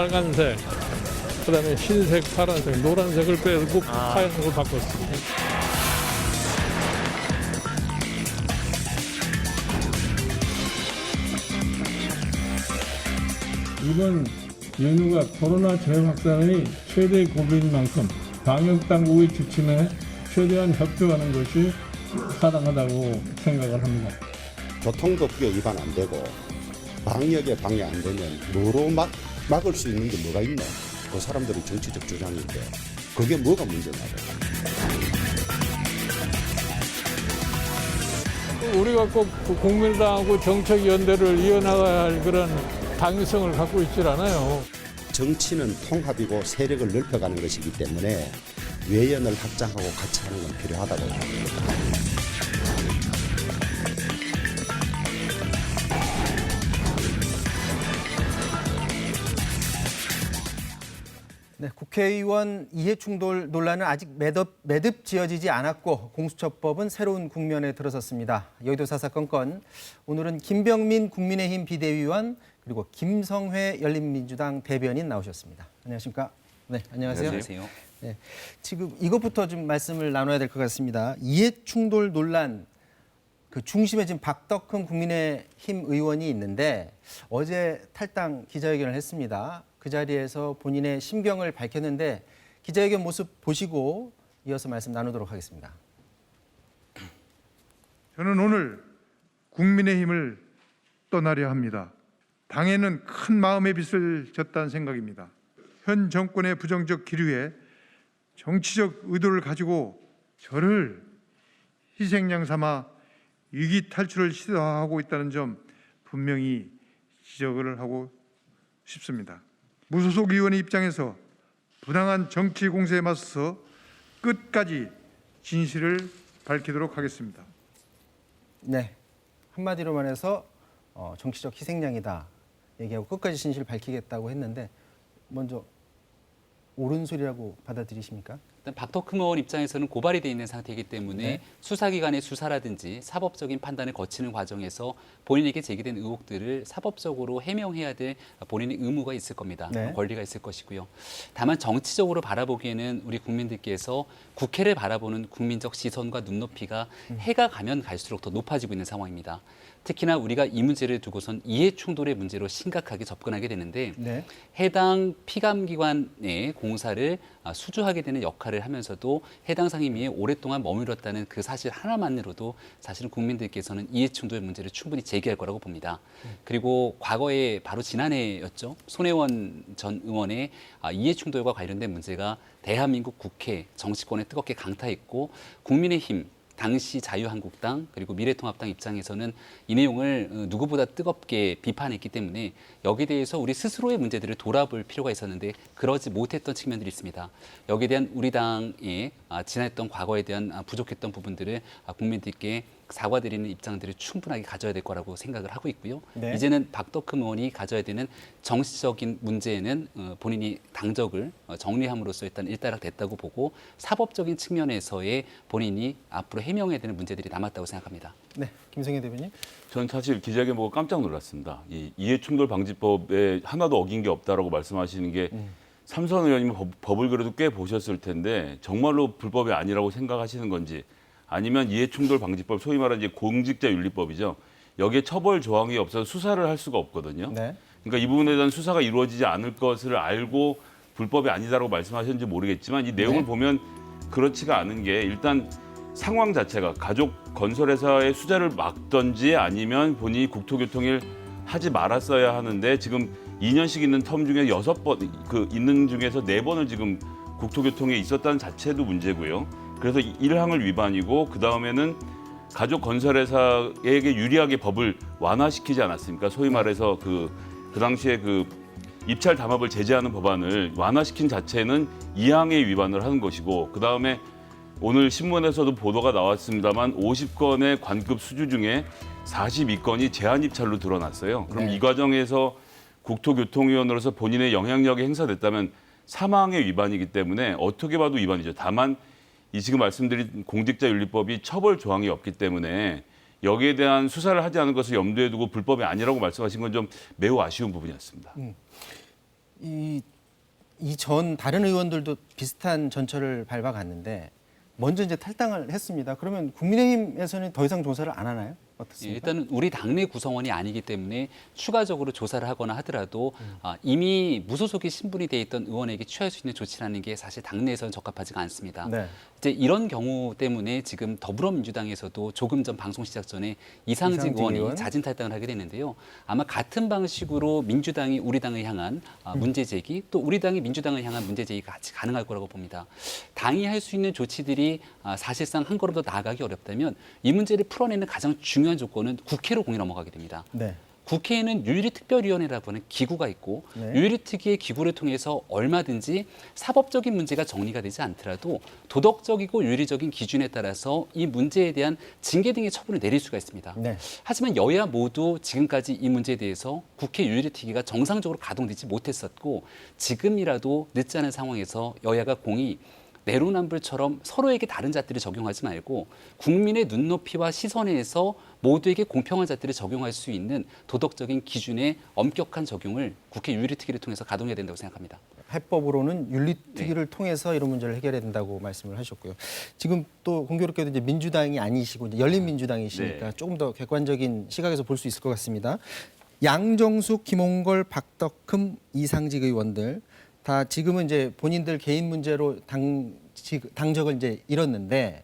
빨간색, 그 다음에 흰색, 파란색, 노란색을 빼고 하얀색으로 바꿨습니다. 이번 연휴가 코로나 재확산의 최대 고비인 만큼 방역 당국의 지침에 최대한 협조하는 것이 타당하다고 생각을 합니다. 교통법규 위반 안 되고 방역에 방해 안 되면 뭐로 막, 막을 수 있는 게 뭐가 있노? 그 사람들의 정치적 주장인데 그게 뭐가 문제냐고. 우리가 꼭그 국민당하고 정책 연대를 이어나가야 할 그런 당위성을 갖고 있질 않아요. 정치는 통합이고 세력을 넓혀가는 것이기 때문에 외연을 확장하고 같이 하는 건 필요하다고 봅니다. 국회의원 이해충돌 논란은 아직 매듭, 매듭 지어지지 않았고 공수처법은 새로운 국면에 들어섰습니다. 여의도 사사건 건 오늘은 김병민 국민의힘 비대위원 그리고 김성회 열린민주당 대변인 나오셨습니다. 안녕하십니까? 네, 안녕하세요. 안녕하세요. 네, 지금 이것부터 좀 말씀을 나눠야 될 것 같습니다. 이해충돌 논란 그 중심에 지금 박덕흠 국민의힘 의원이 있는데 어제 탈당 기자회견을 했습니다. 그 자리에서 본인의 심경을 밝혔는데 기자회견 모습 보시고 이어서 말씀 나누도록 하겠습니다. 저는 오늘 국민의힘을 떠나려 합니다. 당에는 큰 마음의 빚을 졌다는 생각입니다. 현 정권의 부정적 기류에 정치적 의도를 가지고 저를 희생양 삼아 위기 탈출을 시도하고 있다는 점 분명히 지적을 하고 싶습니다. 무소속 의원의 입장에서 부당한 정치 공세에 맞서서 끝까지 진실을 밝히도록 하겠습니다. 네, 한마디로만 해서 어, 정치적 희생양이다 얘기하고 끝까지 진실을 밝히겠다고 했는데 먼저 옳은 소리라고 받아들이십니까? 일단 의원 입장에서는 고발이 돼 있는 상태이기 때문에 네. 수사기관의 수사라든지 사법적인 판단을 거치는 과정에서 본인에게 제기된 의혹들을 사법적으로 해명해야 될 본인의 의무가 있을 겁니다. 네. 권리가 있을 것이고요. 다만 정치적으로 바라보기에는 우리 국민들께서 국회를 바라보는 국민적 시선과 눈높이가 음. 해가 가면 갈수록 더 높아지고 있는 상황입니다. 특히나 우리가 이 문제를 두고선 이해 충돌의 문제로 심각하게 접근하게 되는데 네. 해당 피감기관의 공사를 아, 수주하게 되는 역할을 하면서도 해당 상임위에 오랫동안 머물렀다는 그 사실 하나만으로도 사실은 국민들께서는 이해 충돌 문제를 충분히 제기할 거라고 봅니다. 그리고 과거에 바로 지난해였죠. 손혜원 전 의원의 아, 이해 충돌과 관련된 문제가 대한민국 국회 정치권에 뜨겁게 강타했고 국민의힘 당시 자유한국당 그리고 미래통합당 입장에서는 이 내용을 어, 누구보다 뜨겁게 비판했기 때문에 여기에 대해서 우리 스스로의 문제들을 돌아볼 필요가 있었는데 그러지 못했던 측면들이 있습니다. 여기에 대한 우리 당의 아, 지난했던 과거에 대한 아, 부족했던 부분들을 아, 국민들께 사과드리는 입장들을 충분하게 가져야 될 거라고 생각을 하고 있고요. 네. 이제는 박덕흠 의원이 가져야 되는 정치적인 문제에는 어, 본인이 당적을 어, 정리함으로써 일단 일단락됐다고 보고 사법적인 측면에서의 본인이 앞으로 해명해야 되는 문제들이 남았다고 생각합니다. 네, 김성희 대변인. 저는 사실 기자회견 보고 깜짝 놀랐습니다. 이 이해충돌 방지법에 하나도 어긴 게 없다라고 말씀하시는 게 삼선 의원님은 법- 법을 그래도 꽤 보셨을 텐데 정말로 불법이 아니라고 생각하시는 건지 아니면 이해충돌 방지법 소위 말하는 이제 공직자 윤리법이죠. 여기에 처벌 조항이 없어서 수사를 할 수가 없거든요. 네. 그러니까 이 부분에 대한 수사가 이루어지지 않을 것을 알고 불법이 아니다라고 말씀하셨는지 모르겠지만 이 내용을 네. 보면 그렇지가 않은 게 일단 상황 자체가 가족 건설회사의 수자를 막던지 아니면 본인이 국토교통일 하지 말았어야 하는데 지금 2년씩 있는 텀 중에 여섯 번 그 있는 중에서 네 번을 지금 국토교통에 있었다는 자체도 문제고요. 그래서 이 일항을 위반이고 그 다음에는 가족 건설회사에게 유리하게 법을 완화시키지 않았습니까? 소위 말해서 그, 그 당시에 그 입찰 담합을 제재하는 법안을 완화시킨 자체는 이항의 위반을 하는 것이고 그 다음에 오늘 신문에서도 보도가 나왔습니다만 50건의 관급 수주 중에 42건이 제한 입찰로 드러났어요. 그럼 네. 이 과정에서 국토교통위원으로서 본인의 영향력이 행사됐다면 사망의 위반이기 때문에 어떻게 봐도 위반이죠. 다만 이 지금 말씀드린 공직자윤리법이 처벌 조항이 없기 때문에 여기에 대한 수사를 하지 않은 것을 염두에 두고 불법이 아니라고 말씀하신 건 좀 매우 아쉬운 부분이었습니다. 이이전 다른 의원들도 비슷한 전철을 밟아갔는데 먼저 이제 탈당을 했습니다. 그러면 국민의힘에서는 더 이상 조사를 안 하나요? 예, 어떻습니까? 일단은 우리 당내 구성원이 아니기 때문에 추가적으로 조사를 하거나 하더라도 음. 아, 이미 무소속이 신분이 돼 있던 의원에게 취할 수 있는 조치라는 게 사실 당내에서는 적합하지가 않습니다. 네. 이제 이런 경우 때문에 지금 더불어민주당에서도 조금 전 방송 시작 전에 이상직, 이상직 의원이 의원? 자진 탈당을 하게 됐는데요. 아마 같은 방식으로 민주당이 우리 당을 향한 아, 음. 문제 제기 또 우리 당이 민주당을 향한 문제 제기가 같이 가능할 거라고 봅니다. 당이 할 수 있는 조치들이 아, 사실상 한 걸음 더 나아가기 어렵다면 이 문제를 풀어내는 가장 중요한 조건은 국회로 공이 넘어가게 됩니다. 네. 국회에는 유일특별위원회라고 하는 기구가 있고 네. 유일특위의 기구를 통해서 얼마든지 사법적인 문제가 정리가 되지 않더라도 도덕적이고 윤리적인 기준에 따라서 이 문제에 대한 징계 등의 처분을 내릴 수가 있습니다. 네. 하지만 여야 모두 지금까지 이 문제에 대해서 국회 유일특위가 정상적으로 가동되지 못했었고 지금이라도 늦지 않은 상황에서 여야가 공이 내로남불처럼 서로에게 다른 잣들을 적용하지 말고 국민의 눈높이와 시선에서 모두에게 공평한 잣들을 적용할 수 있는 도덕적인 기준의 엄격한 적용을 국회 유일특위를 통해서 가동해야 된다고 생각합니다. 해법으로는 윤리특위를 네. 통해서 이런 문제를 해결해야 된다고 말씀을 하셨고요. 지금 또 공교롭게도 이제 민주당이 아니시고 이제 열린민주당이시니까 네. 조금 더 객관적인 시각에서 볼 수 있을 것 같습니다. 양정숙, 김홍걸, 박덕흠, 이상직 의원들 다 지금은 이제 본인들 개인 문제로 당 직- 당적을 이제 잃었는데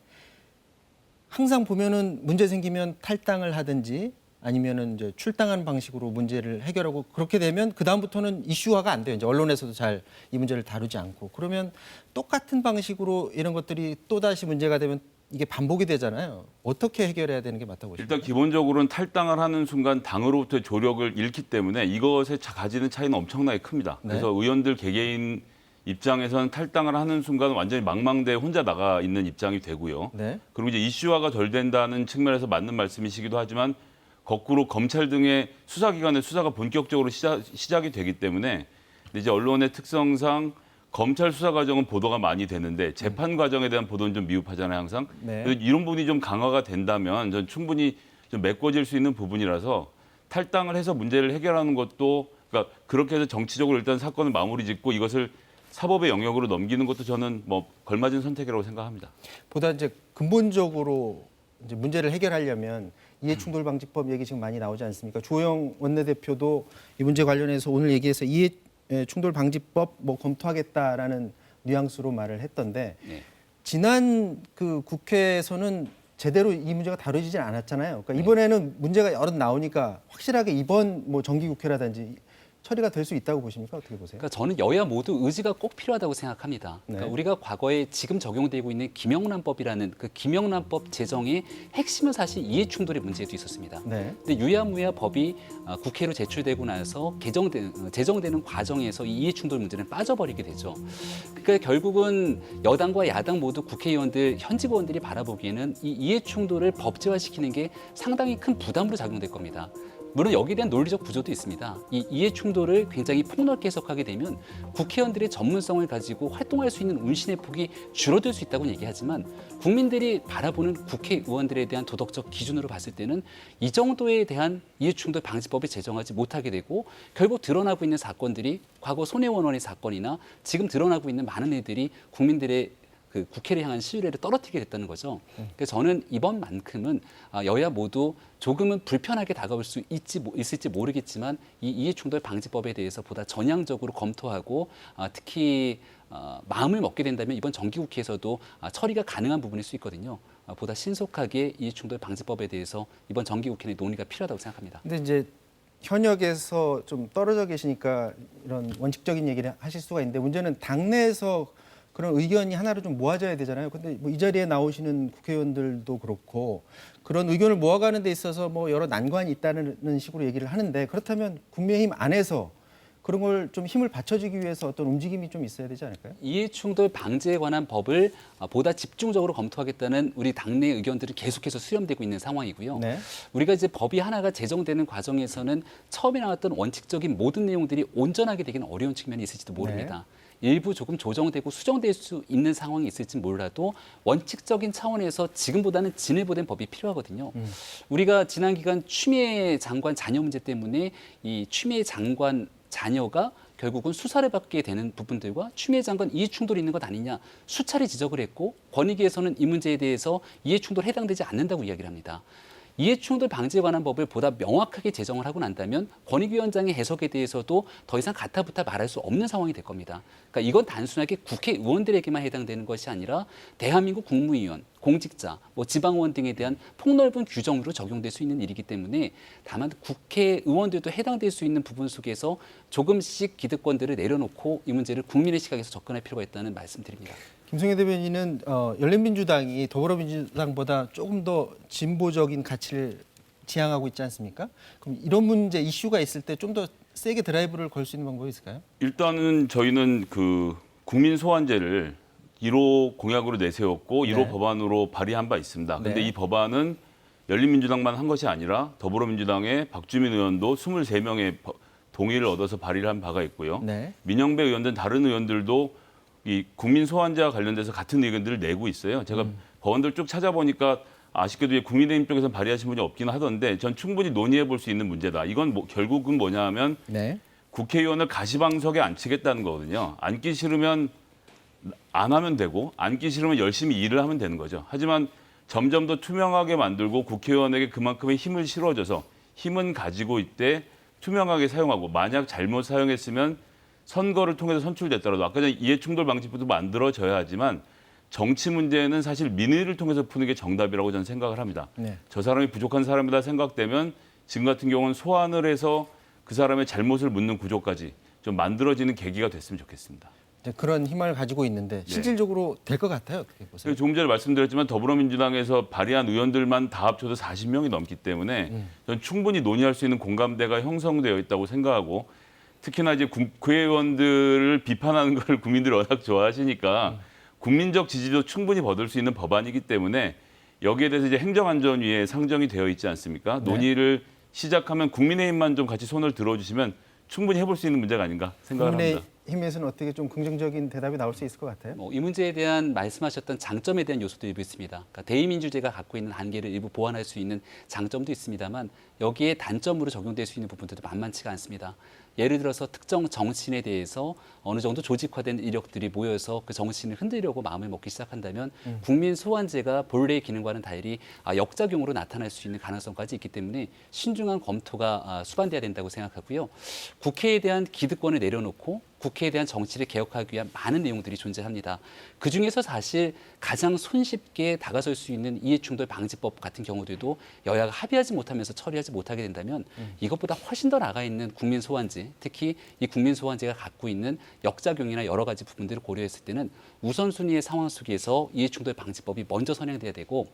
항상 보면은 문제 생기면 탈당을 하든지 아니면은 이제 출당하는 방식으로 문제를 해결하고 그렇게 되면 그 다음부터는 이슈화가 안 돼요. 이제 언론에서도 잘 이 문제를 다루지 않고 그러면 똑같은 방식으로 이런 것들이 또 다시 문제가 되면 이게 반복이 되잖아요. 어떻게 해결해야 되는 게 맞다고 보십니까? 일단 기본적으로는 탈당을 하는 순간 당으로부터 조력을 잃기 때문에 이것에 차- 가지는 차이는 엄청나게 큽니다. 네. 그래서 의원들 개개인 입장에서는 탈당을 하는 순간 완전히 망망대해 혼자 나가 있는 입장이 되고요. 네. 그리고 이제 이슈화가 덜 된다는 측면에서 맞는 말씀이시기도 하지만 거꾸로 검찰 등의 수사기관의 수사가 본격적으로 시작, 시작이 되기 때문에 이제 언론의 특성상 검찰 수사 과정은 보도가 많이 되는데 재판 과정에 대한 보도는 좀 미흡하잖아요 항상. 네. 그래서 이런 부분이 좀 강화가 된다면 전 충분히 좀 메꿔질 수 있는 부분이라서 탈당을 해서 문제를 해결하는 것도 그러니까 그렇게 해서 정치적으로 일단 사건을 마무리 짓고 이것을 사법의 영역으로 넘기는 것도 저는 뭐 걸맞은 선택이라고 생각합니다. 보다 이제 근본적으로 이제 문제를 해결하려면 이해충돌 방지법 얘기 지금 많이 나오지 않습니까? 조영 원내대표도 이 문제 관련해서 오늘 얘기해서 이해 충돌 방지법 뭐 검토하겠다라는 뉘앙스로 말을 했던데 네. 지난 그 국회에서는 제대로 이 문제가 다뤄지진 않았잖아요. 그러니까 이번에는 문제가 여러 나오니까 확실하게 이번 뭐 정기국회라든지 처리가 될 수 있다고 보십니까? 어떻게 보세요? 그러니까 저는 여야 모두 의지가 꼭 필요하다고 생각합니다. 그러니까 네. 우리가 과거에 지금 적용되고 있는 김영란법이라는 그 김영란법 제정의 핵심은 사실 이해충돌의 문제도 있었습니다. 네. 근데 유야무야 법이 아, 국회로 제출되고 나서 개정된 어, 제정되는 과정에서 이 이해충돌 문제는 빠져버리게 되죠. 그러니까 결국은 여당과 야당 모두 국회의원들 현직 의원들이 바라보기에는 이 이해충돌을 법제화시키는 게 상당히 큰 부담으로 작용될 겁니다. 물론 여기에 대한 논리적 구조도 있습니다. 이 이해 충돌을 굉장히 폭넓게 해석하게 되면 국회의원들의 전문성을 가지고 활동할 수 있는 운신의 폭이 줄어들 수 있다고 얘기하지만 국민들이 바라보는 국회의원들에 대한 도덕적 기준으로 봤을 때는 이 정도에 대한 이해 충돌 방지법을 제정하지 못하게 되고 결국 드러나고 있는 사건들이 과거 손해원원의 사건이나 지금 드러나고 있는 많은 애들이 국민들의 그 국회를 향한 신뢰를 떨어뜨리게 됐다는 거죠. 그래서 저는 이번만큼은 아, 여야 모두 조금은 불편하게 다가올 수 있지 모- 있을지 모르겠지만 이 이해충돌 방지법에 대해서 보다 전향적으로 검토하고 아, 특히 아, 마음을 먹게 된다면 이번 정기국회에서도 아, 처리가 가능한 부분일 수 있거든요. 아, 보다 신속하게 이해충돌 방지법에 대해서 이번 정기국회의 논의가 필요하다고 생각합니다. 근데 이제 현역에서 좀 떨어져 계시니까 이런 원칙적인 얘기를 하실 수가 있는데 문제는 당내에서 그런 의견이 하나로 좀 모아져야 되잖아요. 근데 뭐 이 자리에 나오시는 국회의원들도 그렇고 그런 의견을 모아가는 데 있어서 뭐 여러 난관이 있다는 식으로 얘기를 하는데 그렇다면 국민의힘 안에서 그런 걸 좀 힘을 받쳐주기 위해서 어떤 움직임이 좀 있어야 되지 않을까요? 이해충돌 방지에 관한 법을 아, 보다 집중적으로 검토하겠다는 우리 당내 의견들은 계속해서 수렴되고 있는 상황이고요. 네. 우리가 이제 법이 하나가 제정되는 과정에서는 처음에 나왔던 원칙적인 모든 내용들이 온전하게 되기는 어려운 측면이 있을지도 모릅니다. 일부 조금 조정되고 수정될 수 있는 상황이 있을지 몰라도 원칙적인 차원에서 지금보다는 진일보된 법이 필요하거든요. 우리가 지난 기간 추미애 장관 자녀 문제 때문에 이 추미애 장관 자녀가 결국은 수사를 받게 되는 부분들과 추미애 장관 이해 충돌이 있는 것 아니냐 수차례 지적을 했고 권익위에서는 이 문제에 대해서 이해 충돌 해당되지 않는다고 이야기를 합니다. 이해충돌 방지에 관한 법을 보다 명확하게 제정을 하고 난다면 권익위원장의 해석에 대해서도 더 이상 가타부타 말할 수 없는 상황이 될 겁니다. 그러니까 이건 단순하게 국회의원들에게만 해당되는 것이 아니라 대한민국 국무위원, 공직자, 뭐 지방의원 등에 대한 폭넓은 규정으로 적용될 수 있는 일이기 때문에 다만 국회의원들도 해당될 수 있는 부분 속에서 조금씩 기득권들을 내려놓고 이 문제를 국민의 시각에서 접근할 필요가 있다는 말씀드립니다. 김성애 대변인은 어, 열린민주당이 더불어민주당보다 조금 더 진보적인 가치를 지향하고 있지 않습니까? 그럼 이런 문제 이슈가 있을 때 좀 더 세게 드라이브를 걸 수 있는 방법이 있을까요? 일단은 저희는 그 국민 소환제를 1호 공약으로 내세웠고 1호 네. 법안으로 발의한 바 있습니다. 근데 네. 이 법안은 열린민주당만 한 것이 아니라 더불어민주당의 박주민 의원도 23명의 동의를 얻어서 발의를 한 바가 있고요. 네. 민영배 의원 등 다른 의원들도 이 국민 소환제와 관련돼서 같은 의견들을 내고 있어요. 제가 음. 법원들 쭉 찾아보니까 아쉽게도 이 국민의힘 쪽에서 발의하신 분이 없긴 하던데 전 충분히 논의해 볼 수 있는 문제다. 이건 뭐 결국은 뭐냐 하면 네. 국회의원을 가시방석에 앉히겠다는 거거든요. 앉기 싫으면 안 하면 되고 앉기 싫으면 열심히 일을 하면 되는 거죠. 하지만 점점 더 투명하게 만들고 국회의원에게 그만큼의 힘을 실어줘서 힘은 가지고 있대 투명하게 사용하고 만약 잘못 사용했으면 선거를 통해서 선출됐더라도 아까 전에 이해충돌 방지법도 만들어져야 하지만 정치 문제는 사실 민의를 통해서 푸는 게 정답이라고 저는 생각을 합니다. 네. 저 사람이 부족한 사람이다 생각되면 지금 같은 경우는 소환을 해서 그 사람의 잘못을 묻는 구조까지 좀 만들어지는 계기가 됐으면 좋겠습니다. 이제 그런 희망을 가지고 있는데 실질적으로 될것 같아요. 어떻게 보세요? 조금 전에 말씀드렸지만 더불어민주당에서 발의한 의원들만 다 합쳐도 40명이 넘기 때문에 저는 충분히 논의할 수 있는 공감대가 형성되어 있다고 생각하고 특히나 이제 국회의원들을 비판하는 걸 국민들이 워낙 좋아하시니까 국민적 지지도 충분히 받을 수 있는 법안이기 때문에 여기에 대해서 이제 행정안전위에 상정이 되어 있지 않습니까? 논의를 시작하면 국민의힘만 좀 같이 손을 들어주시면 충분히 해볼 수 있는 문제가 아닌가 생각을 합니다. 국민의힘에서는 어떻게 좀 긍정적인 대답이 나올 수 있을 것 같아요? 뭐 이 문제에 대한 말씀하셨던 장점에 대한 요소도 일부 있습니다. 그러니까 대의민주제가 갖고 있는 한계를 일부 보완할 수 있는 장점도 있습니다만 여기에 단점으로 적용될 수 있는 부분들도 만만치가 않습니다. 예를 들어서 특정 정치인에 대해서 어느 정도 조직화된 이력들이 모여서 그 정치인을 흔들려고 마음을 먹기 시작한다면 국민 소환제가 본래의 기능과는 달리 아, 역작용으로 나타날 수 있는 가능성까지 있기 때문에 신중한 검토가 아, 수반돼야 된다고 생각하고요. 국회에 대한 기득권을 내려놓고 국회에 대한 정치를 개혁하기 위한 많은 내용들이 존재합니다. 그 중에서 사실 가장 손쉽게 다가설 수 있는 이해충돌 방지법 같은 경우들도 여야가 합의하지 못하면서 처리하지 못하게 된다면 이것보다 훨씬 더 나가 있는 국민 소환제, 특히 이 국민 소환제가 갖고 있는 역작용이나 여러 가지 부분들을 고려했을 때는 우선순위의 상황 속에서 이해충돌 방지법이 먼저 선행돼야 되고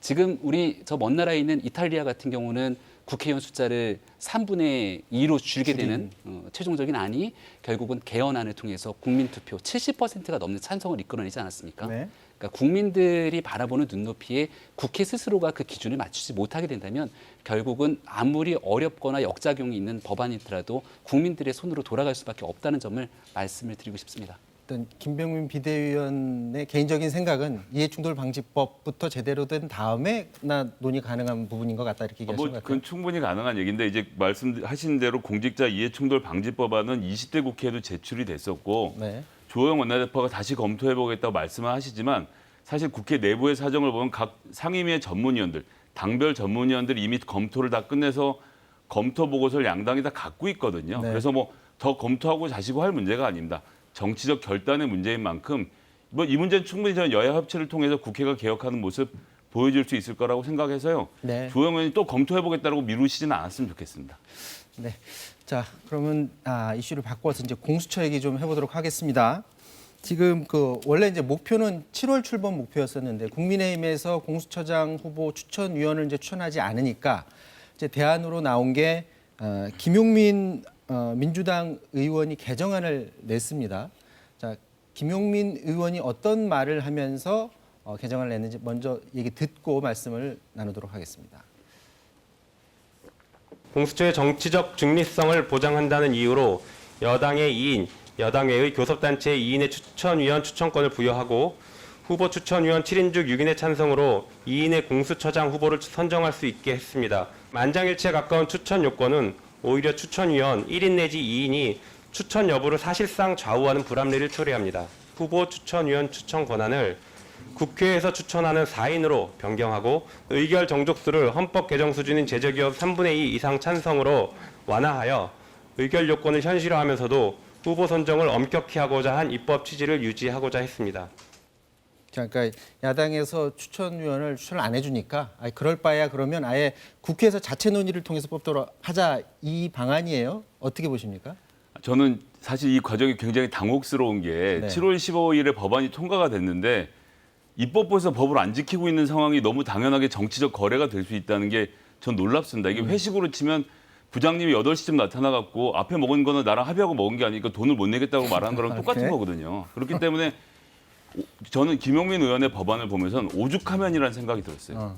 지금 우리 저 먼 나라에 있는 이탈리아 같은 경우는 국회의원 숫자를 3분의 2로 줄게 되는 어, 최종적인 안이 결국은 개헌안을 통해서 국민 투표 70%가 넘는 찬성을 이끌어내지 않았습니까? 네. 그러니까 국민들이 바라보는 눈높이에 국회 스스로가 그 기준을 맞추지 못하게 된다면 결국은 아무리 어렵거나 역작용이 있는 법안이더라도 국민들의 손으로 돌아갈 수밖에 없다는 점을 말씀을 드리고 싶습니다. 어떤 김병민 비대위원의 개인적인 생각은 이해충돌 방지법부터 제대로 된 다음에 나 논의 가능한 부분인 것 같다 이렇게 아, 얘기하신 뭐 것 같아요. 그건 충분히 가능한 얘기인데 이제 말씀하신 대로 공직자 이해충돌 방지법안은 20대 국회에도 제출이 됐었고 네. 조영 원내대표가 다시 검토해보겠다고 말씀을 하시지만 사실 국회 내부의 사정을 보면 각 상임위의 전문위원들, 당별 전문위원들이 이미 검토를 다 끝내서 검토 보고서를 양당이 다 갖고 있거든요. 네. 그래서 뭐 더 검토하고 자시고 할 문제가 아닙니다. 정치적 결단의 문제인 만큼 뭐 이 문제는 충분히 저는 여야 협치를 통해서 국회가 개혁하는 모습 보여줄 수 있을 거라고 생각해서요. 네. 조영 의원이 또 검토해보겠다고 미루시지는 않았으면 좋겠습니다. 네. 자, 그러면 아, 이슈를 바꿔서 이제 공수처 얘기 좀 해보도록 하겠습니다. 지금 그 원래 이제 목표는 7월 출범 목표였었는데 국민의힘에서 공수처장 후보 추천위원을 이제 추천하지 않으니까 이제 대안으로 나온 게 어, 김용민 어, 민주당 의원이 개정안을 냈습니다. 자, 김용민 의원이 어떤 말을 하면서 어, 개정안을 냈는지 먼저 얘기 듣고 말씀을 나누도록 하겠습니다. 공수처의 정치적 중립성을 보장한다는 이유로 여당의 2인, 여당 외의 교섭단체의 2인의 추천위원 추천권을 부여하고 후보 추천위원 7인 중 6인의 찬성으로 2인의 공수처장 후보를 선정할 수 있게 했습니다. 만장일치에 가까운 추천 요건은 오히려 추천위원 1인 내지 2인이 추천 여부를 사실상 좌우하는 불합리를 초래합니다. 후보 추천위원 추천 권한을 국회에서 추천하는 4인으로 변경하고 의결 정족수를 헌법 개정 수준인 제적의원 3분의 2 이상 찬성으로 완화하여 의결 요건을 현실화하면서도 후보 선정을 엄격히 하고자 한 입법 취지를 유지하고자 했습니다. 자, 그러니까 야당에서 추천위원을 추천을 안 해주니까 아이, 그럴 바에야 그러면 아예 국회에서 자체 논의를 통해서 뽑도록 하자 이 방안이에요. 어떻게 보십니까? 저는 사실 이 과정이 굉장히 당혹스러운 게 네. 7월 15일에 법안이 통과가 됐는데 입법부에서 법을 안 지키고 있는 상황이 너무 당연하게 정치적 거래가 될 수 있다는 게 전 놀랍습니다. 음. 이게 회식으로 치면 부장님이 8시쯤 나타나갖고 앞에 먹은 거는 나랑 합의하고 먹은 게 아니니까 돈을 못 내겠다고 말하는 거랑 똑같은 오케이. 거거든요. 그렇기 때문에 오- 저는 김용민 의원의 법안을 보면서는 오죽하면이라는 생각이 들었어요. 어.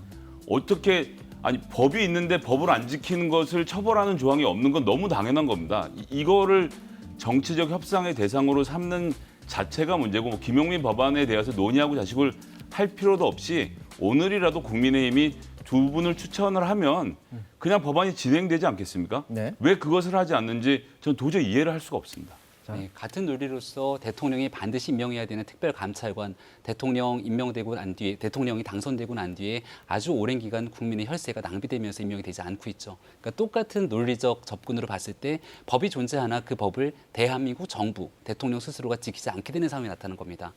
어떻게 아니 법이 있는데 법을 안 지키는 것을 처벌하는 조항이 없는 건 너무 당연한 겁니다. 이- 이거를 정치적 협상의 대상으로 삼는 자체가 문제고 뭐 김용민 법안에 대해서 논의하고 자식을 할 필요도 없이 오늘이라도 국민의힘이 두 분을 추천을 하면 그냥 법안이 진행되지 않겠습니까? 네. 왜 그것을 하지 않는지 전 도저히 이해를 할 수가 없습니다. 네, 같은 논리로서 대통령이 반드시 임명해야 되는 특별감찰관, 대통령 임명되고 난 뒤에 대통령이 당선되고 난 뒤에 아주 오랜 기간 국민의 혈세가 낭비되면서 임명이 되지 않고 있죠. 그러니까 똑같은 논리적 접근으로 봤을 때 법이 존재하나 그 법을 대한민국 정부, 대통령 스스로가 지키지 않게 되는 상황이 나타나는 겁니다.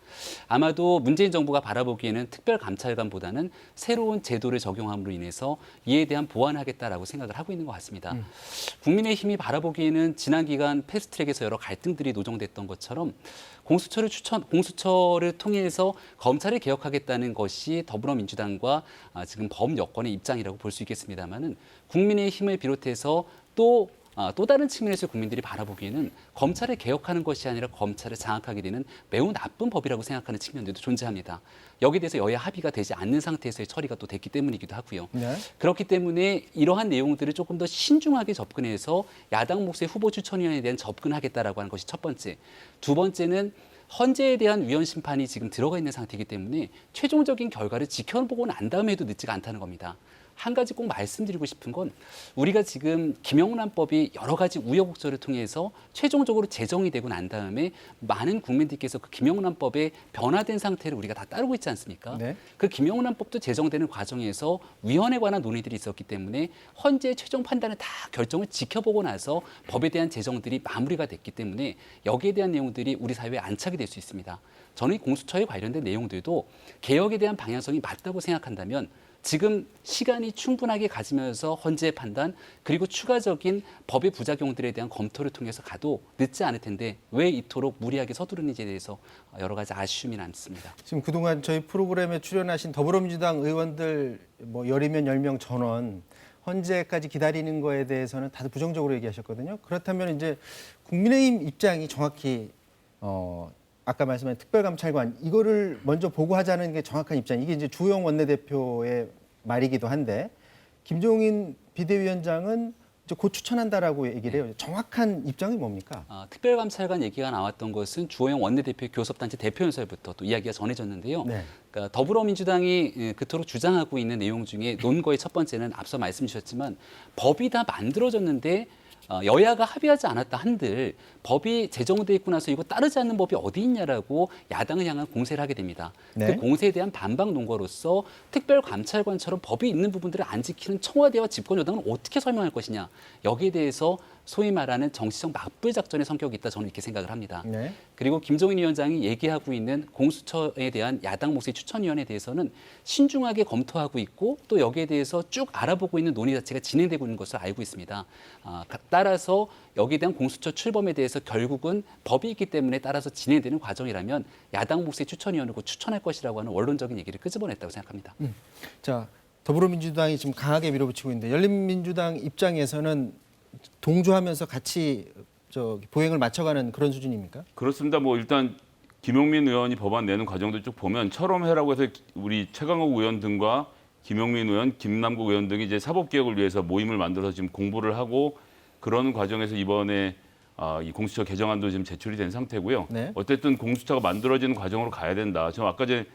아마도 문재인 정부가 바라보기에는 특별감찰관보다는 새로운 제도를 적용함으로 인해서 이에 대한 보완하겠다라고 생각을 하고 있는 것 같습니다. 국민의 힘이 바라보기에는 지난 기간 패스트트랙에서 여러 갈등들 이 노정됐던 것처럼 공수처를 추천 공수처를 통해서 검찰을 개혁하겠다는 것이 더불어민주당과 아, 지금 범 여권의 입장이라고 볼 수 있겠습니다만은 국민의힘을 비롯해서 또 아, 또 다른 측면에서 국민들이 바라보기에는 검찰을 개혁하는 것이 아니라 검찰을 장악하게 되는 매우 나쁜 법이라고 생각하는 측면들도 존재합니다. 여기에 대해서 여야 합의가 되지 않는 상태에서의 처리가 또 됐기 때문이기도 하고요. 네. 그렇기 때문에 이러한 내용들을 조금 더 신중하게 접근해서 야당 몫의 후보 추천위원에 대한 접근하겠다라고 하는 것이 첫 번째. 두 번째는 헌재에 대한 위헌 심판이 지금 들어가 있는 상태이기 때문에 최종적인 결과를 지켜보고 난 다음에 해도 늦지가 않다는 겁니다. 한 가지 꼭 말씀드리고 싶은 건 우리가 지금 김영란법이 여러 가지 우여곡절을 통해서 최종적으로 제정이 되고 난 다음에 많은 국민들께서 그 김영란법의 변화된 상태를 우리가 다 따르고 있지 않습니까? 네. 그 김영란법도 제정되는 과정에서 위헌에 관한 논의들이 있었기 때문에 헌재의 최종 판단을 다 결정을 지켜보고 나서 법에 대한 제정들이 마무리가 됐기 때문에 여기에 대한 내용들이 우리 사회에 안착이 될 수 있습니다. 저는 이 공수처에 관련된 내용들도 개혁에 대한 방향성이 맞다고 생각한다면 지금 시간이 충분하게 가지면서 헌재의 판단 그리고 추가적인 법의 부작용들에 대한 검토를 통해서 가도 늦지 않을 텐데 왜 이토록 무리하게 서두르는지에 대해서 여러 가지 아쉬움이 남습니다. 지금 그동안 저희 프로그램에 출연하신 더불어민주당 의원들 뭐 열이면 열 명 전원 헌재까지 기다리는 거에 대해서는 다들 부정적으로 얘기하셨거든요. 그렇다면 이제 국민의힘 입장이 정확히 어 아까 말씀하신 특별감찰관 이거를 먼저 보고하자는 게 정확한 입장. 이게 이제 주영 원내대표의 말이기도 한데 김종인 비대위원장은 이제 곧 추천한다라고 얘기를 해요. 정확한 입장이 뭡니까? 아, 특별감찰관 얘기가 나왔던 것은 주호영 원내대표의 교섭단체 대표연설부터 또 이야기가 전해졌는데요. 네. 그러니까 더불어민주당이 예, 그토록 주장하고 있는 내용 중에 논거의 첫 번째는 앞서 말씀 주셨지만 법이 다 만들어졌는데 어, 여야가 합의하지 않았다 한들 법이 제정돼 있고 나서 이거 따르지 않는 법이 어디 있냐라고 야당을 향한 공세를 하게 됩니다. 네. 그 공세에 대한 반박 논거로서 특별감찰관처럼 법이 있는 부분들을 안 지키는 청와대와 집권 여당은 어떻게 설명할 것이냐 여기에 대해서 소위 말하는 정치적 맞불 작전의 성격이 있다 저는 이렇게 생각을 합니다. 네. 그리고 김종인 위원장이 얘기하고 있는 공수처에 대한 야당 몫의 추천위원에 대해서는 신중하게 검토하고 있고 또 여기에 대해서 쭉 알아보고 있는 논의 자체가 진행되고 있는 것을 알고 있습니다. 아, 가- 따라서 여기에 대한 공수처 출범에 대해서 결국은 법이 있기 때문에 따라서 진행되는 과정이라면 야당 추천위원을 곧 추천할 것이라고 하는 원론적인 얘기를 끄집어냈다고 생각합니다. 자 더불어민주당이 지금 강하게 밀어붙이고 있는데 열린민주당 입장에서는 동조하면서 같이 저 보행을 맞춰가는 그런 수준입니까? 그렇습니다. 뭐 일단 김용민 의원이 법안 내는 과정도 쭉 보면 해라고 해서 우리 최강욱 의원 등과 김용민 의원, 김남국 의원 등이 이제 사법 개혁을 위해서 모임을 만들어서 지금 공부를 하고 그런 과정에서 이번에 아, 이 공수처 개정안도 지금 제출이 된 상태고요. 네. 어쨌든 공수처가 만들어지는 과정으로 가야 된다. 저 아까 전에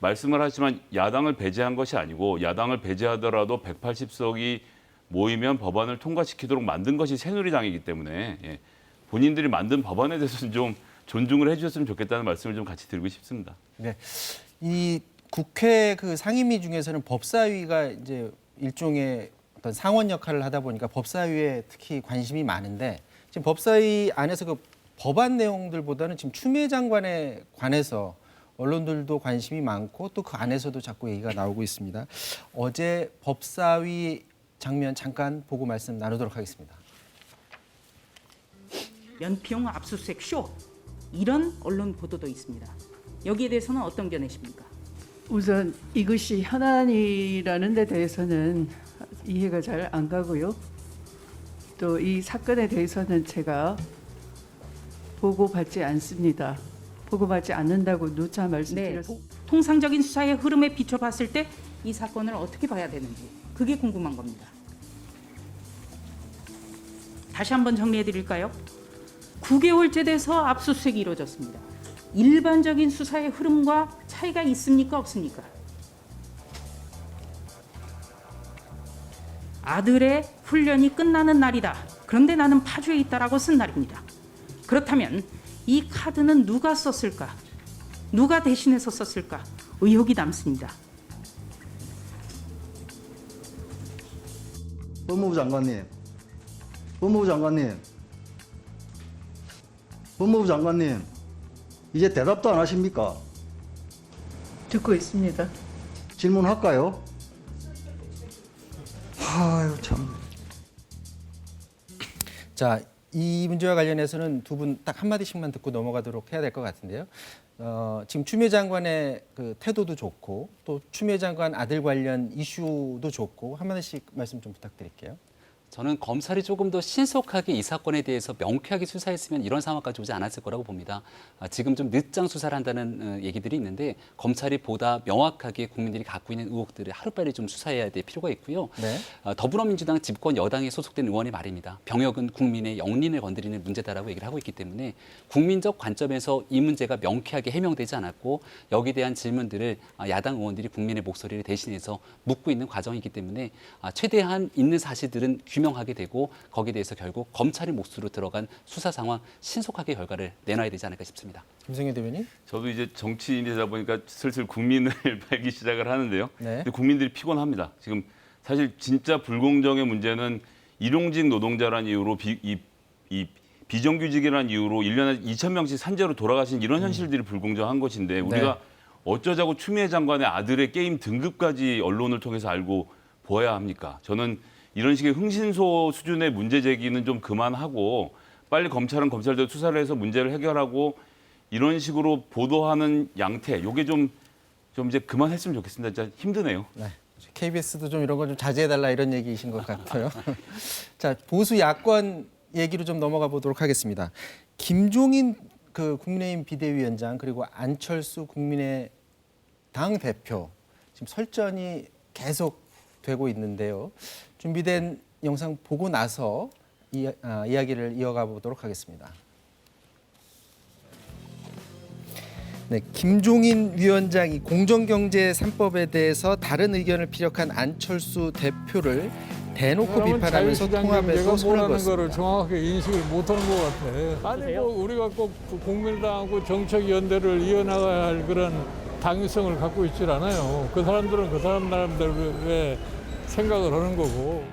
말씀을 하지만 야당을 배제한 것이 아니고 야당을 배제하더라도 180석이 모이면 법안을 통과시키도록 만든 것이 새누리당이기 때문에 예, 본인들이 만든 법안에 대해서는 좀 존중을 해주셨으면 좋겠다는 말씀을 좀 같이 드리고 싶습니다. 네. 이 국회 그 상임위 중에서는 법사위가 이제 일종의 어떤 상원 역할을 하다 보니까 법사위에 특히 관심이 많은데 지금 법사위 안에서 그 법안 내용들보다는 지금 추미애 장관에 관해서 언론들도 관심이 많고 또 그 안에서도 자꾸 얘기가 나오고 있습니다. 어제 법사위 장면 잠깐 보고 말씀 나누도록 하겠습니다. 연평 압수수색 쇼 이런 언론 보도도 있습니다. 여기에 대해서는 어떤 견해십니까? 우선 이것이 현안이라는 데 대해서는 이해가 잘 안 가고요. 또 이 사건에 대해서는 제가 보고받지 않습니다. 보고받지 않는다고 누차 네, 말씀드렸습니다. 통상적인 수사의 흐름에 비춰봤을 때 이 사건을 어떻게 봐야 되는지 그게 궁금한 겁니다. 다시 한번 정리해 드릴까요? 9개월째 돼서 압수수색이 이루어졌습니다. 일반적인 수사의 흐름과 차이가 있습니까 없습니까? 아들의 훈련이 끝나는 날이다. 그런데 나는 파주에 있다라고 쓴 날입니다. 그렇다면 이 카드는 누가 썼을까? 누가 대신해서 썼을까? 의혹이 남습니다. 법무부 장관님, 법무부 장관님, 법무부 장관님, 이제 대답도 안 하십니까? 듣고 있습니다. 질문할까요? 아유 참. 자, 이 문제와 관련해서는 두 분 딱 한마디씩만 듣고 넘어가도록 해야 될 것 같은데요. 어, 지금 추미애 장관의 그 태도도 좋고 또 추미애 장관 아들 관련 이슈도 좋고 한 마디씩 말씀 좀 부탁드릴게요. 저는 검찰이 조금 더 신속하게 이 사건에 대해서 명쾌하게 수사했으면 이런 상황까지 오지 않았을 거라고 봅니다. 아, 지금 좀 늦장 수사를 한다는 어, 얘기들이 있는데 검찰이 보다 명확하게 국민들이 갖고 있는 의혹들을 하루빨리 좀 수사해야 될 필요가 있고요. 네. 아, 더불어민주당 집권 여당에 소속된 의원이 말입니다. 병역은 국민의 영린을 건드리는 문제다라고 얘기를 하고 있기 때문에 국민적 관점에서 이 문제가 명쾌하게 해명되지 않았고 여기에 대한 질문들을 아, 야당 의원들이 국민의 목소리를 대신해서 묻고 있는 과정이기 때문에 아, 최대한 있는 사실들은 규명하게 되고 거기에 대해서 결국 검찰의 몫으로 들어간 수사 상황 신속하게 결과를 내놔야 되지 않을까 싶습니다. 김성현 대변인. 저도 이제 정치인이 되다 보니까 슬슬 국민을 팔기 시작을 하는데요. 네. 근데 국민들이 피곤합니다. 지금 사실 진짜 불공정의 문제는 일용직 노동자란 이유로 비, 이, 이 비정규직이라는 이유로 일년에 2천 명씩 산재로 돌아가신 이런 현실들이 불공정한 것인데 우리가 어쩌자고 추미애 장관의 아들의 게임 등급까지 언론을 통해서 알고 보아야 합니까? 저는 이런 식의 흥신소 수준의 문제 제기는 좀 그만하고 빨리 검찰은 검찰대로 수사를 해서 문제를 해결하고 이런 식으로 보도하는 양태 요게 좀 좀 이제 그만했으면 좋겠습니다. 진짜 힘드네요. 네. KBS도 좀 이런 거좀 자제해달라 이런 얘기이신 것 같아요. 자 보수 야권 얘기로 좀 넘어가 보도록 하겠습니다. 김종인 그 국민의힘 비대위원장 그리고 안철수 국민의 당 대표 지금 설전이 계속 되고 있는데요. 준비된 영상 보고 나서 이, 아, 이야기를 이어가 보도록 하겠습니다. 네, 김종인 위원장이 공정경제 3법에 대해서 다른 의견을 피력한 안철수 대표를 대놓고 비판하면서 경제가 손을 뭐라는 거를. 정확하게 인식을 못하는 것 같아. 아니 뭐 우리가 꼭그 국민당하고 정책 연대를 이어나가야 할 그런 당위성을 갖고 있질 않아요. 그 사람들은 그 사람 나름대로의 생각을 하는 거고.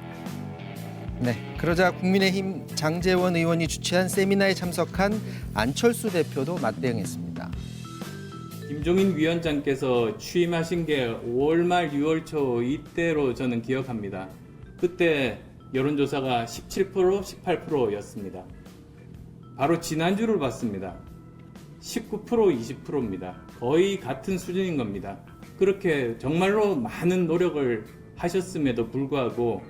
네, 그러자 국민의힘 장재원 의원이 주최한 세미나에 참석한 안철수 대표도 맞대응했습니다. 김종인 위원장께서 취임하신 게 5월 말 6월 초 이때로 저는 기억합니다. 그때 여론조사가 17% 18%였습니다. 바로 지난주를 봤습니다. 19% 20%입니다. 거의 같은 수준인 겁니다. 그렇게 정말로 많은 노력을 하셨음에도 불구하고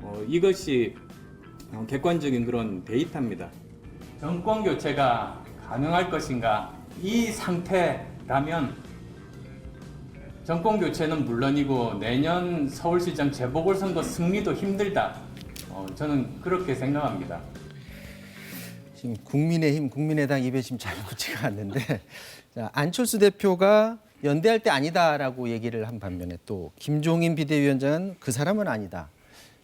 어, 이것이 어, 객관적인 그런 데이터입니다. 정권 교체가 가능할 것인가? 이 상태라면 정권 교체는 물론이고 내년 서울시장 재보궐선거 승리도 힘들다. 어, 저는 그렇게 생각합니다. 지금 국민의힘, 국민의당 입에 지금 잘 붙지가 않는데 자, 안철수 대표가 연대할 때 아니다라고 얘기를 한 반면에 또 김종인 비대위원장은 그 사람은 아니다.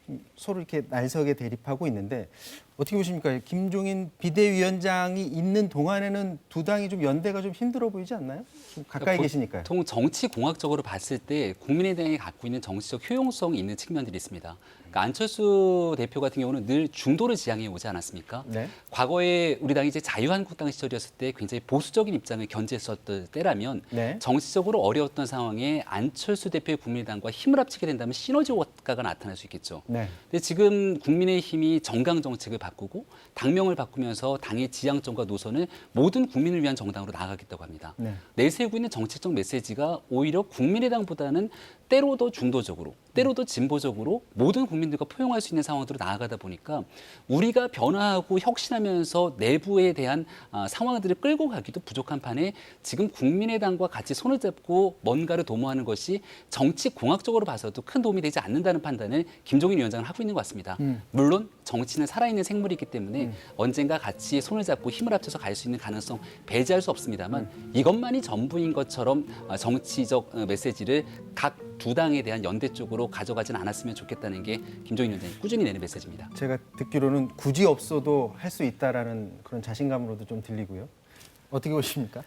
좀 서로 이렇게 날석에 대립하고 있는데 어떻게 보십니까? 김종인 비대위원장이 있는 동안에는 두 당이 좀 연대가 좀 힘들어 보이지 않나요? 좀 가까이 계시니까요. 보통 정치 공학적으로 봤을 때 국민의당이 갖고 있는 정치적 효용성이 있는 측면들이 있습니다. 그러니까 안철수 대표 같은 경우는 늘 중도를 지향해 오지 않았습니까? 네. 과거에 우리 당이 이제 자유한국당 시절이었을 때 굉장히 보수적인 입장을 견지했었던 때라면 네. 정치적으로 어려웠던 상황에 안철수 대표의 국민의당과 힘을 합치게 된다면 시너지 효과가 나타날 수 있겠죠. 네. 근데 지금 국민의힘이 정강 정책을 바꾸고 당명을 바꾸면서 당의 지향점과 노선을 모든 국민을 위한 정당으로 나아가겠다고 합니다. 네. 내세우고 있는 정책적 메시지가 오히려 국민의당보다는 때로 더 중도적으로, 때로 더 진보적으로 모든 국민들과 포용할 수 있는 상황으로 나아가다 보니까 우리가 변화하고 혁신하면서 내부에 대한 아, 상황들을 끌고 가기도 부족한 판에 지금 국민의당과 같이 손을 잡고 뭔가를 도모하는 것이 정치 공학적으로 봐서도 큰 도움이 되지 않는다는 판단을 김종인 위원장은 하고 있는 것 같습니다. 물론 정치는 살아있는 생물이기 때문에 언젠가 같이 손을 잡고 힘을 합쳐서 갈 수 있는 가능성 배제할 수 없습니다만 이것만이 전부인 것처럼 아, 정치적 어, 메시지를 각두 당에 대한 연대 쪽으로 가져가진 않았으면 좋겠다는 게 김종인 위원장이 꾸준히 내는 메시지입니다. 제가 듣기로는 굳이 없어도 할 수 있다라는 그런 자신감으로도 좀 들리고요. 어떻게 보십니까?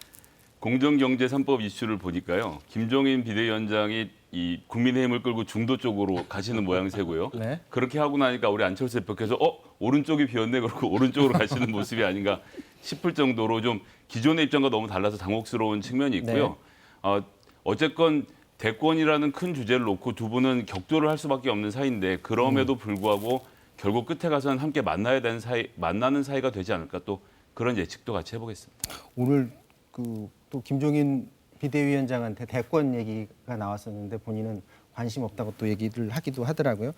공정경제 3법 이슈를 보니까요. 김종인 비대위원장이 이 국민의힘을 끌고 중도 쪽으로 가시는 모양새고요. 네. 그렇게 하고 나니까 우리 안철수 대표께서 어 오른쪽이 비었네 그러고 오른쪽으로 가시는 모습이 아닌가 싶을 정도로 좀 기존의 입장과 너무 달라서 당혹스러운 측면이 있고요. 네. 어, 어쨌건 대권이라는 큰 주제를 놓고 두 분은 격돌을 할 수밖에 없는 사이인데 그럼에도 불구하고 결국 끝에 가서는 함께 만나야 되는 사이 만나는 사이가 되지 않을까 또 그런 예측도 같이 해보겠습니다. 오늘 그 또 김종인 비대위원장한테 대권 얘기가 나왔었는데 본인은 관심 없다고 또 얘기를 하기도 하더라고요.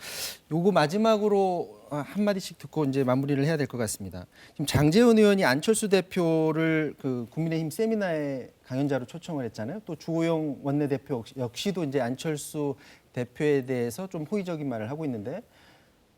요거 마지막으로 한 마디씩 듣고 이제 마무리를 해야 될 것 같습니다. 지금 장재원 의원이 안철수 대표를 그 국민의힘 세미나에 강연자로 초청을 했잖아요. 또 주호영 원내대표 역시- 역시도 이제 안철수 대표에 대해서 좀 호의적인 말을 하고 있는데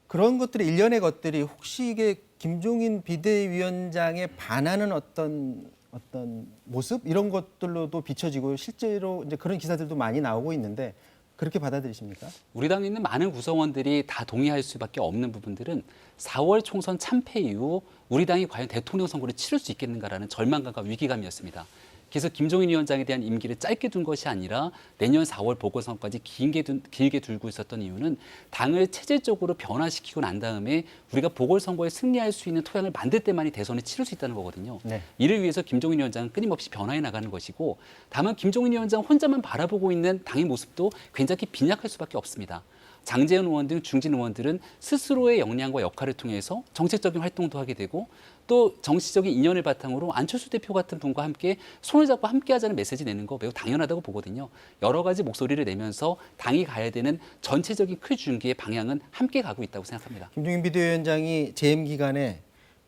그런 것들이 일련의 것들이 혹시 이게 김종인 비대위원장에 반하는 어떤 어떤 모습 이런 것들로도 비춰지고 실제로 이제 그런 기사들도 많이 나오고 있는데 그렇게 받아들이십니까? 우리 당에 있는 많은 구성원들이 다 동의할 수밖에 없는 부분들은 4월 총선 참패 이후 우리 당이 과연 대통령 선거를 치를 수 있겠는가라는 절망감과 위기감이었습니다. 그래서 김종인 위원장에 대한 임기를 짧게 둔 것이 아니라 내년 4월 보궐선거까지 길게, 둔, 길게 둘고 있었던 이유는 당을 체질적으로 변화시키고 난 다음에 우리가 보궐선거에 승리할 수 있는 토양을 만들 때만이 대선을 치를 수 있다는 거거든요. 네. 이를 위해서 김종인 위원장은 끊임없이 변화해 나가는 것이고 다만 김종인 위원장 혼자만 바라보고 있는 당의 모습도 굉장히 빈약할 수밖에 없습니다. 장재현 의원 등 중진 의원들은 스스로의 역량과 역할을 통해서 정책적인 활동도 하게 되고 또 정치적인 인연을 바탕으로 안철수 대표 같은 분과 함께 손을 잡고 함께 하자는 메시지 내는 거 매우 당연하다고 보거든요. 여러 가지 목소리를 내면서 당이 가야 되는 전체적인 큰 중기의 방향은 함께 가고 있다고 생각합니다. 김종인 비대위원장이 재임 기간에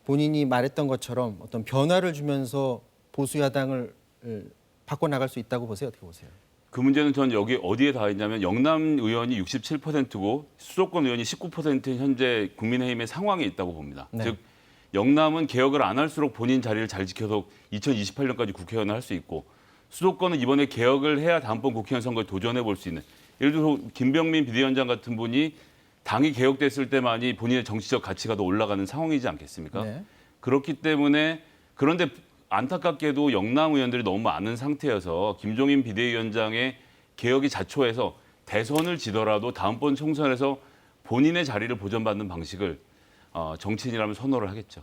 본인이 말했던 것처럼 어떤 변화를 주면서 보수 야당을 바꿔 나갈 수 있다고 보세요. 어떻게 보세요? 그 문제는 전 여기 어디에 닿아 있냐면 영남 의원이 67%고 수도권 의원이 19% 현재 국민의힘의 상황에 있다고 봅니다. 네. 즉 영남은 개혁을 안 할수록 본인 자리를 잘 지켜서 2028년까지 국회의원을 할 수 있고 수도권은 이번에 개혁을 해야 다음번 국회의원 선거에 도전해 볼 수 있는 예를 들어서 김병민 비대위원장 같은 분이 당이 개혁됐을 때만이 본인의 정치적 가치가 더 올라가는 상황이지 않겠습니까? 네. 그렇기 때문에 그런데 안타깝게도 영남 의원들이 너무 많은 상태여서 김종인 비대위원장의 개혁이 자초해서 대선을 지더라도 다음번 총선에서 본인의 자리를 보전받는 방식을 어, 정치인이라면 선호를 하겠죠.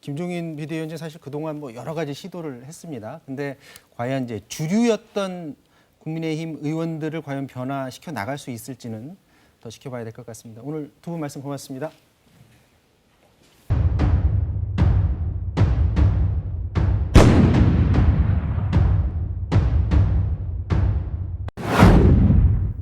김종인 비대위원장 사실 그동안 뭐 여러 가지 시도를 했습니다. 근데 과연 이제 주류였던 국민의힘 의원들을 과연 변화시켜 나갈 수 있을지는 더 지켜봐야 될 것 같습니다. 오늘 두 분 말씀 고맙습니다.